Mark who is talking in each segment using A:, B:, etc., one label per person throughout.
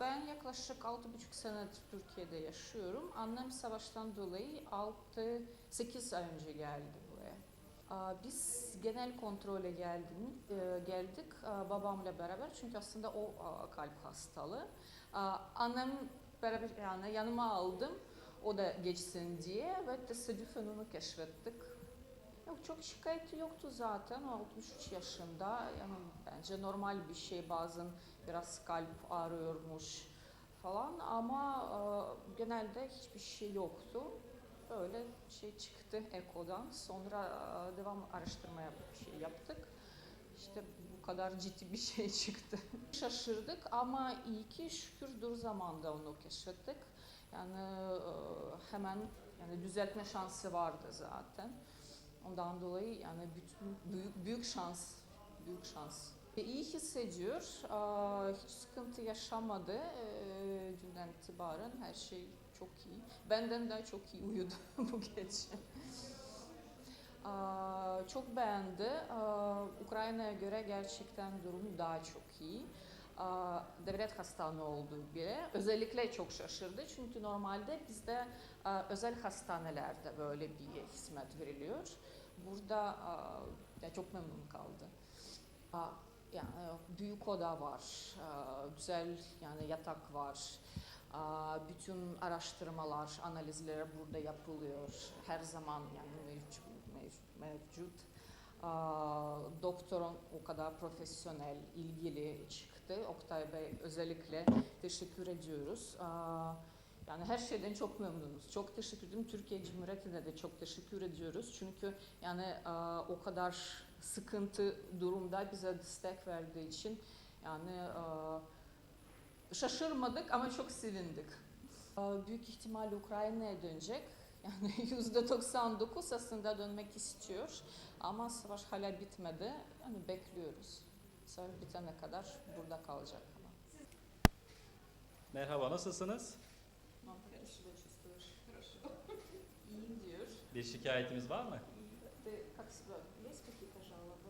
A: Ben yaklaşık 6,5 senedir Türkiye'de yaşıyorum. Annem savaştan dolayı 6-8 ay önce geldi buraya. Biz genel kontrole geldim, e, geldik babamla beraber çünkü aslında o kalp hastalığı. Annem beraber yani yanıma aldım o da geçsin diye ve tesadüfen onu keşfettik. Yok çok şikayeti yoktu zaten. O 63 yaşında. Yani bence normal bir şey. Bazen biraz kalp ağrıyormuş falan ama e, genelde hiçbir şey yoktu. Böyle şey çıktı ekodan. Sonra e, devam araştırmaya bir şey yaptık. İşte bu kadar ciddi bir şey çıktı. Şaşırdık ama iyi ki şükür dur zamanda onu keşfettik. Yani e, hemen yani düzeltme şansı vardı zaten. Ondan dolayı yani bütün büyük büyük şans, büyük şans. E, iyi hissediyor, Aa, hiç sıkıntı yaşamadı Ee, dünden itibaren her şey çok iyi. Benden daha çok iyi uyudu bu gece. Çok beğendi. Ukrayna'ya göre gerçekten durum daha çok iyi. Devlet hastanı olduğu biri. Özellikle çok şaşırdı çünkü normalde bizde özel hastanelerde böyle bir hizmet veriliyor. Burada ya çok memnun kaldı. Yani büyük oda var, güzel yani yatak var. Bütün araştırmalar, analizler burada yapılıyor. Her zaman yani mevcut. mevcut, Doktorun o kadar profesyonel, ilgili çıktı. Oktay Bey özellikle teşekkür ediyoruz. Yani her şeyden çok memnunuz. Çok teşekkür ederim. Türkiye Cumhuriyeti'ne de çok teşekkür ediyoruz. Çünkü yani o kadar sıkıntı durumda bize destek verdiği için yani şaşırmadık ama çok sevindik. Büyük ihtimalle Ukrayna'ya dönecek. Yani yüzde 99 aslında dönmek istiyor. Ama savaş hala bitmedi. Yani bekliyoruz. Savaş bitene kadar burada kalacak ama.
B: Merhaba, nasılsınız?
A: Ну, хорошо себя чувствуешь. Хорошо. İyiyim diyor.
B: Bir şikayetimiz var mı?
A: Ты как себя? Есть какие-то жалобы?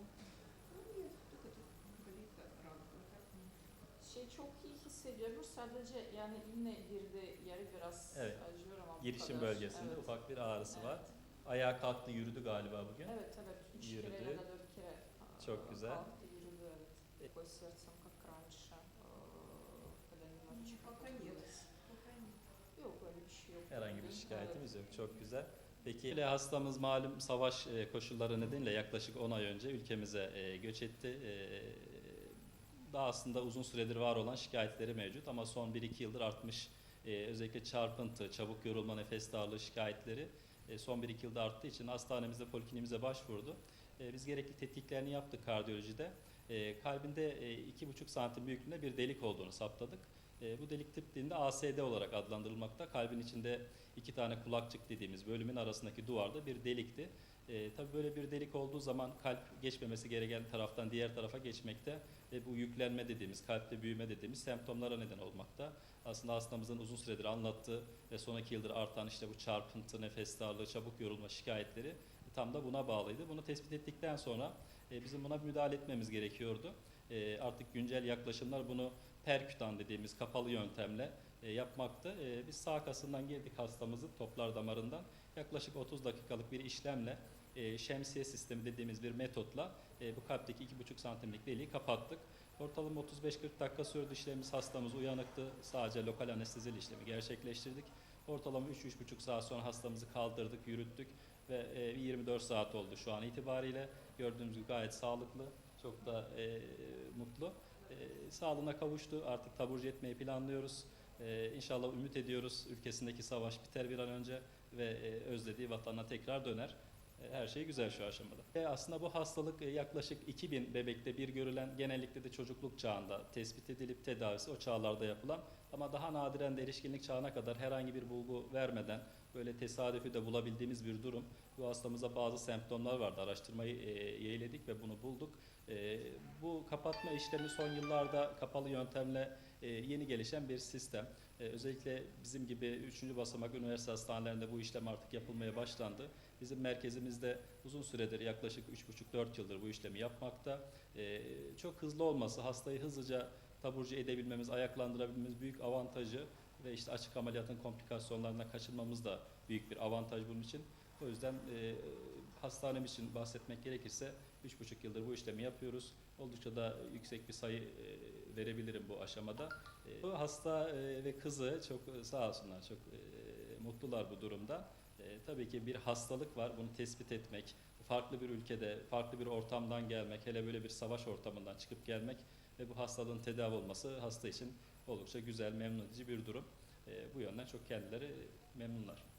A: Şey çok iyi hissediyorum. Sadece yani iğne girdi yeri biraz
B: Evet.
A: acıyor ama bu
B: Girişim
A: kadar.
B: bölgesinde
A: Evet.
B: ufak bir ağrısı
A: Evet.
B: var. Ayağa kalktı, yürüdü galiba bugün.
A: Evet evet. Üç
B: Yürüdü.
A: kere ya da dört kere aa,
B: Çok güzel.
A: kalktı, yürüdü evet. Такой сердцем, как раньше. Aa, Böyle немножечко
C: Пока нет.
A: покрылось. Yok öyle bir şey yok.
B: Herhangi bir
A: Evet.
B: şikayetimiz yok. Çok güzel. Peki ile hastamız malum savaş e, koşulları nedeniyle yaklaşık 10 ay önce ülkemize e, göç etti. Daha aslında uzun süredir var olan şikayetleri mevcut ama son 1-2 yıldır artmış. E, Özellikle çarpıntı, çabuk yorulma, nefes darlığı şikayetleri e, son 1-2 yılda arttığı için hastanemizde, polikliniğimize başvurdu. E, Biz gerekli tetkiklerini yaptık kardiyolojide. E, Kalbinde e, 2,5 santim büyüklüğünde bir delik olduğunu saptadık. E, Bu delik tip dilinde ASD olarak adlandırılmakta. Kalbin içinde iki tane kulakçık dediğimiz bölümün arasındaki duvarda bir delikti. E, tabii böyle bir delik olduğu zaman kalp geçmemesi gereken taraftan diğer tarafa geçmekte ve bu yüklenme dediğimiz, kalpte büyüme dediğimiz semptomlara neden olmakta. Aslında hastamızın uzun süredir anlattığı ve son iki yıldır artan işte bu çarpıntı, nefes darlığı, çabuk yorulma şikayetleri tam da buna bağlıydı. Bunu tespit ettikten sonra e, bizim buna müdahale etmemiz gerekiyordu. E, artık güncel yaklaşımlar bunu perkütan dediğimiz kapalı yöntemle e, yapmaktı. E, biz sağ kasından girdik hastamızın toplar damarından yaklaşık 30 dakikalık bir işlemle e, şemsiye sistemi dediğimiz bir metotla e, bu kalpteki 2,5 santimlik deliği kapattık. Ortalama 35-40 dakika sürdü işlemimiz. Hastamız uyanıktı. Sadece lokal anestezili işlemi gerçekleştirdik. Ortalama 3-3,5 saat sonra hastamızı kaldırdık, yürüttük ve e, 24 saat oldu şu an itibariyle. Gördüğümüz gibi gayet sağlıklı, çok da e, mutlu. E, sağlığına kavuştu. Artık taburcu etmeyi planlıyoruz. E, inşallah ümit ediyoruz ülkesindeki savaş biter bir an önce ve e, özlediği vatanına tekrar döner. E, Her şey güzel şu aşamada. E, aslında bu hastalık e, yaklaşık 2000 bebekte bir görülen genellikle de çocukluk çağında tespit edilip tedavisi o çağlarda yapılan ama daha nadiren de erişkinlik çağına kadar herhangi bir bulgu vermeden böyle tesadüfi de bulabildiğimiz bir durum. Bu hastamıza bazı semptomlar vardı. Araştırmayı e, yeğledik ve bunu bulduk. E, bu kapatma işlemi son yıllarda kapalı yöntemle e, yeni gelişen bir sistem. E, özellikle bizim gibi 3. basamak üniversite hastanelerinde bu işlem artık yapılmaya başlandı. Bizim merkezimizde uzun süredir yaklaşık 3,5-4 yıldır bu işlemi yapmakta. E, çok hızlı olması, hastayı hızlıca taburcu edebilmemiz, ayaklandırabilmemiz büyük avantajı ve işte açık ameliyatın komplikasyonlarına kaçınmamız da büyük bir avantaj bunun için. O yüzden e, hastanem için bahsetmek gerekirse 3,5 yıldır bu işlemi yapıyoruz. Oldukça da yüksek bir sayı e, verebilirim bu aşamada. E, bu hasta e, ve kızı çok e, sağ olsunlar, çok e, mutlular bu durumda. E, tabii ki bir hastalık var, bunu tespit etmek, farklı bir ülkede, farklı bir ortamdan gelmek, hele böyle bir savaş ortamından çıkıp gelmek ve bu hastalığın tedavi olması hasta için oldukça güzel, memnun edici bir durum. E, bu yönden çok kendileri memnunlar.